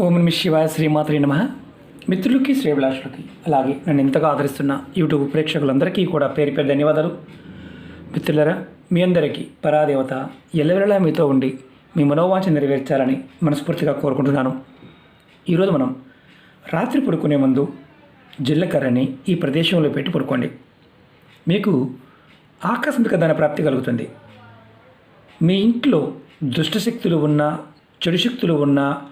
ఓం నమ శివాయ శ్రీమాత్రి నమ. మిత్రులకి శ్రీభిలాషులకి అలాగే నన్ను ఎంతగా ఆదరిస్తున్న యూట్యూబ్ ప్రేక్షకులందరికీ కూడా పేరు పేరు ధన్యవాదాలు. మిత్రులరా మీ అందరికీ పరాదేవత ఎల్లవెల్లలా మీతో ఉండి మీ మనోవాంఛ నెరవేర్చాలని మనస్ఫూర్తిగా కోరుకుంటున్నాను. ఈరోజు మనం రాత్రి పడుకునే ముందు జిల్లకర్రని ఈ ప్రదేశంలో పెట్టి పడుకోండి. మీకు ఆకస్మిక ధన ప్రాప్తి కలుగుతుంది. మీ ఇంట్లో దుష్టశక్తులు ఉన్నా చెడు శక్తులు ఉన్నా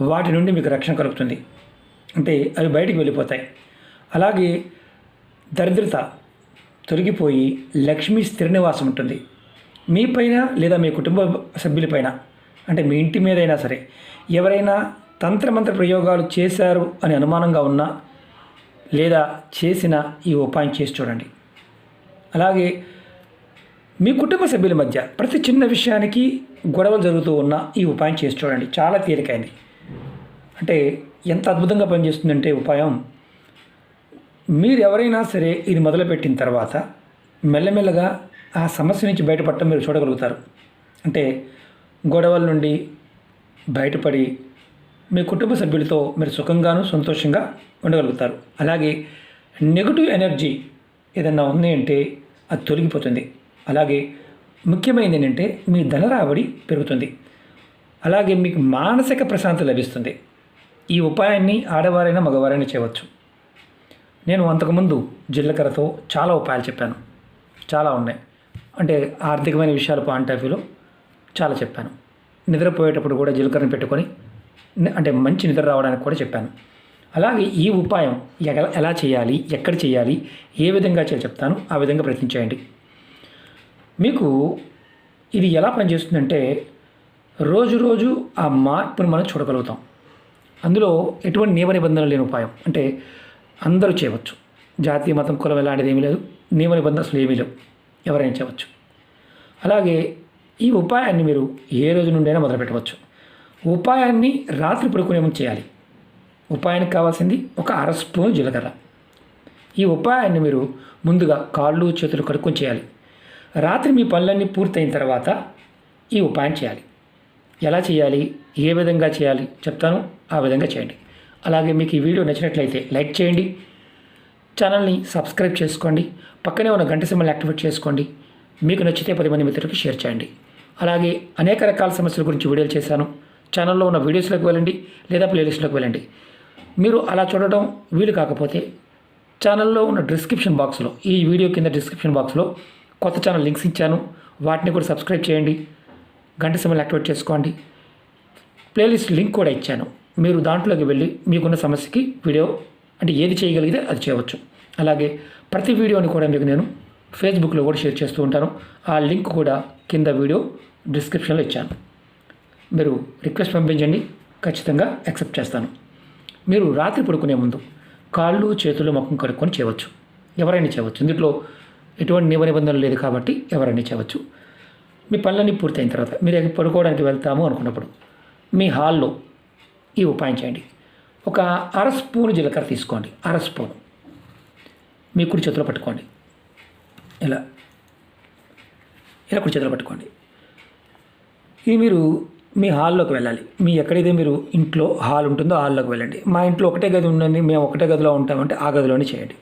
వాటి నుండి మీకు రక్షణ కలుగుతుంది. అంటే అవి బయటికి వెళ్ళిపోతాయి. అలాగే దరిద్రత తొలగిపోయి లక్ష్మీ స్థిర నివాసం ఉంటుంది మీపైన లేదా మీ కుటుంబ సభ్యులపైన అంటే మీ ఇంటి మీదైనా సరే ఎవరైనా తంత్రమంత్ర ప్రయోగాలు చేశారు అని అనుమానంగా ఉన్నా లేదా చేసిన ఈ ఉపాయం చేసి చూడండి. అలాగే మీ కుటుంబ సభ్యుల మధ్య ప్రతి చిన్న విషయానికి గొడవలు జరుగుతూ ఉన్న ఈ ఉపాయం చేసి చూడండి. చాలా తేలికైంది. అంటే ఎంత అద్భుతంగా పనిచేస్తుందంటే ఉపాయం మీరు ఎవరైనా సరే ఇది మొదలుపెట్టిన తర్వాత మెల్లమెల్లగా ఆ సమస్య నుంచి బయటపడటం మీరు చూడగలుగుతారు. అంటే గొడవల నుండి బయటపడి మీ కుటుంబ సభ్యులతో మీరు సుఖంగాను సంతోషంగా ఉండగలుగుతారు. అలాగే నెగటివ్ ఎనర్జీ ఏదన్నా ఉంది అంటే అది తొలగిపోతుంది. అలాగే ముఖ్యమైనది ఏంటంటే మీ ధన రాబడి పెరుగుతుంది. అలాగే మీకు మానసిక ప్రశాంతి లభిస్తుంది. ఈ ఉపాయాన్ని ఆడవారైనా మగవారైనా చేయవచ్చు. నేను అంతకుముందు జీలకర్రతో చాలా ఉపాయాలు చెప్పాను. చాలా ఉన్నాయి. అంటే ఆర్థికమైన విషయాలు పాయింట్ ఆఫ్ వ్యూలో చాలా చెప్పాను. నిద్రపోయేటప్పుడు కూడా జీలకర్రను పెట్టుకొని అంటే మంచి నిద్ర రావడానికి కూడా చెప్పాను. అలాగే ఈ ఉపాయం ఎగ ఎలా చేయాలి ఎక్కడ చేయాలి ఏ విధంగా చేయాలి చెప్తాను. ఆ విధంగా ప్రయత్నించేయండి. మీకు ఇది ఎలా పనిచేస్తుందంటే రోజు రోజు ఆ మార్పును మనం చూడగలుగుతాం. అందులో ఎటువంటి నియమ నిబంధనలు లేని ఉపాయం. అంటే అందరూ చేయవచ్చు. జాతీయ మతం కులం ఎలాంటిది ఏమీ లేదు. నియమ నిబంధనలు అసలు ఏమీ లేవు. ఎవరైనా చేయవచ్చు. అలాగే ఈ ఉపాయాన్ని మీరు ఏ రోజు నుండైనా మొదలుపెట్టవచ్చు. ఉపాయాన్ని రాత్రి పడుకునే ముందు చేయాలి. ఉపాయానికి కావాల్సింది ఒక అర స్పూన్ జీలకర్ర. ఈ ఉపాయాన్ని మీరు ముందుగా కాళ్ళు చేతులు కడుక్కొని చేయాలి. రాత్రి మీ పనులన్నీ పూర్తయిన తర్వాత ఈ ఉపాయం చేయాలి. ఎలా చేయాలి ఏ విధంగా చేయాలి చెప్తాను. ఆ విధంగా చేయండి. అలాగే మీకు ఈ వీడియో నచ్చినట్లయితే లైక్ చేయండి. ఛానల్ని సబ్స్క్రైబ్ చేసుకోండి. పక్కనే ఉన్న గంట సింబల్ యాక్టివేట్ చేసుకోండి. మీకు నచ్చితే పది మంది మిత్రులకు షేర్ చేయండి. అలాగే అనేక రకాల సమస్యల గురించి వీడియోలు చేశాను. ఛానల్లో ఉన్న వీడియోస్లోకి వెళ్ళండి లేదా ప్లేలిస్ట్లోకి వెళ్ళండి. మీరు అలా చూడటం వీలు కాకపోతే ఛానల్లో ఉన్న డిస్క్రిప్షన్ బాక్స్లో ఈ వీడియో కింద డిస్క్రిప్షన్ బాక్స్లో కొత్త ఛానల్ లింక్స్ ఇచ్చాను. వాటిని కూడా సబ్స్క్రైబ్ చేయండి. గంట సమయంలో యాక్టివేట్ చేసుకోండి. ప్లేలిస్ట్ లింక్ కూడా ఇచ్చాను. మీరు దాంట్లోకి వెళ్ళి మీకున్న సమస్యకి వీడియో అంటే ఏది చేయగలిగితే అది చేయవచ్చు. అలాగే ప్రతి వీడియోని కూడా మీకు నేను ఫేస్బుక్లో కూడా షేర్ చేస్తూ ఉంటాను. ఆ లింక్ కూడా కింద వీడియో డిస్క్రిప్షన్లో ఇచ్చాను. మీరు రిక్వెస్ట్ పంపించండి. ఖచ్చితంగా యాక్సెప్ట్ చేస్తాను. మీరు రాత్రి పడుకునే ముందు కాళ్ళు చేతులు ముఖం కడుక్కొని చేయవచ్చు. ఎవరైనా చేయవచ్చు. ఇందులో ఎటువంటి నియమ నిబంధనలు లేదు కాబట్టి ఎవరైనా చేయవచ్చు. మీ పనులన్నీ పూర్తయిన తర్వాత మీరు పడుకోవడానికి వెళ్తాము అనుకున్నప్పుడు మీ హాల్లో ఈ ఉపాయం చేయండి. ఒక అర స్పూను జీలకర్ర తీసుకోండి. అర స్పూను. మీ కుడి చేతిలో పట్టుకోండి. ఇలా. ఇలా కుడి చేతిలో పట్టుకోండి. ఇది మీరు మీ హాల్లోకి వెళ్ళాలి. మీ ఎక్కడైతే మీరు ఇంట్లో హాల్ ఉంటుందో హాల్లోకి వెళ్ళండి. మా ఇంట్లో ఒకటే గది ఉండండి మేము ఒకటే గదిలో ఉంటామంటే ఆ గదిలోనే చేయండి.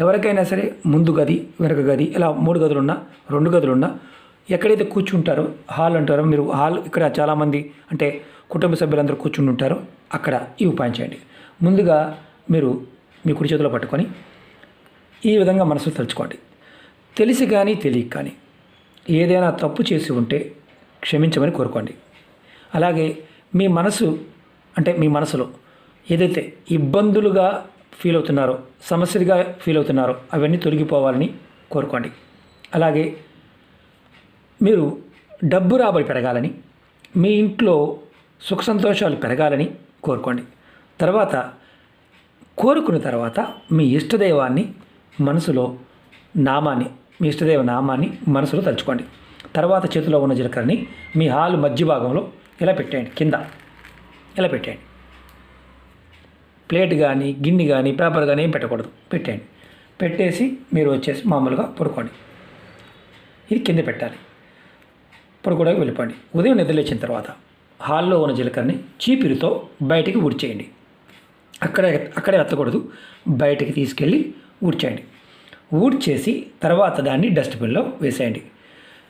ఎవరికైనా సరే ముందు గది వెనక గది ఇలా మూడు గదులున్నా రెండు గదులున్నా ఎక్కడైతే కూర్చుంటారో హాల్ అంటారో మీరు హాల్ ఇక్కడ చాలామంది అంటే కుటుంబ సభ్యులందరూ కూర్చుని ఉంటారో అక్కడ ఈ ఉపాయం చేయండి. ముందుగా మీరు మీ కుడి చేతిలో పట్టుకొని ఈ విధంగా మనసు తలుచుకోండి. తెలిసి కానీ తెలియక కానీ ఏదైనా తప్పు చేసి ఉంటే క్షమించమని కోరుకోండి. అలాగే మీ మనసు అంటే మీ మనసులో ఏదైతే ఇబ్బందులుగా ఫీల్ అవుతున్నారో సమస్యలుగా ఫీల్ అవుతున్నారో అవన్నీ తొలగిపోవాలని కోరుకోండి. అలాగే మీరు డబ్బు రాబడి పెరగాలని మీ ఇంట్లో సుఖ సంతోషాలు పెరగాలని కోరుకోండి. తర్వాత కోరుకున్న తర్వాత మీ ఇష్టదైవాన్ని మనసులో నామాన్ని మీ ఇష్టదైవ నామాన్ని మనసులో తలుచుకోండి. తర్వాత చేతిలో ఉన్న జీలకర్రని మీ హాలు మధ్య భాగంలో ఇలా పెట్టేయండి కింద ఇలా పెట్టేయండి. ప్లేట్ కానీ గిన్నె కానీ పేపర్ కానీ ఏం పెట్టకూడదు పెట్టేయండి. పెట్టేసి మీరు వచ్చేసి మామూలుగా పడుకోండి. ఇది కింద పెట్టాలి. పడుకోవడానికి వెళ్ళిపోండి. ఉదయం నిద్రలేచిన తర్వాత హాల్లో ఉన్న జీలకర్రని చీపిరితో బయటికి ఉడిచేయండి అక్కడే అక్కడే ఎత్తకూడదు. బయటికి తీసుకెళ్ళి ఊడ్చేయండి. ఊడ్చేసి తర్వాత దాన్ని డస్ట్బిన్లో వేసేయండి.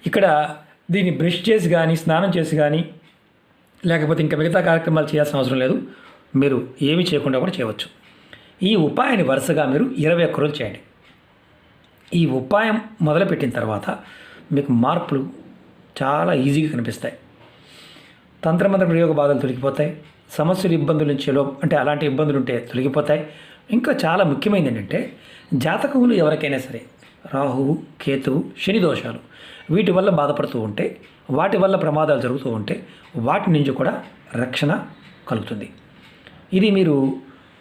ఇక్కడ దీన్ని బ్రష్ చేసి కానీ స్నానం చేసి కానీ లేకపోతే ఇంకా మిగతా కార్యక్రమాలు చేయాల్సిన అవసరం లేదు. మీరు ఏమి చేయకుండా కూడా చేయవచ్చు. ఈ ఉపాయాన్ని వరుసగా మీరు ఇరవై ఒక్క రోజులు చేయండి. ఈ ఉపాయం మొదలుపెట్టిన తర్వాత మీకు మార్పులు చాలా ఈజీగా కనిపిస్తాయి. తంత్రమంత్ర ప్రయోగ బాధలు తొలగిపోతాయి. సమస్యలు ఇబ్బందుల నుంచి లో అంటే అలాంటి ఇబ్బందులు ఉంటే తొలగిపోతాయి. ఇంకా చాలా ముఖ్యమైనది ఏంటంటే జాతకములు ఎవరికైనా సరే రాహువు కేతువు శని దోషాలు వీటి వల్ల బాధపడుతూ ఉంటే వాటి వల్ల ప్రమాదాలు జరుగుతూ ఉంటే వాటి నుంచి కూడా రక్షణ కలుగుతుంది. ఇది మీరు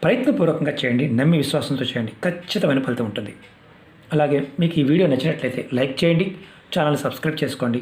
ప్రయత్నపూర్వకంగా చేయండి నమ్మి విశ్వాసంతో చేయండి. ఖచ్చితమైన ఫలితం ఉంటుంది. అలాగే మీకు ఈ వీడియో నచ్చినట్లయితే లైక్ చేయండి ఛానల్ సబ్స్క్రైబ్ చేసుకోండి.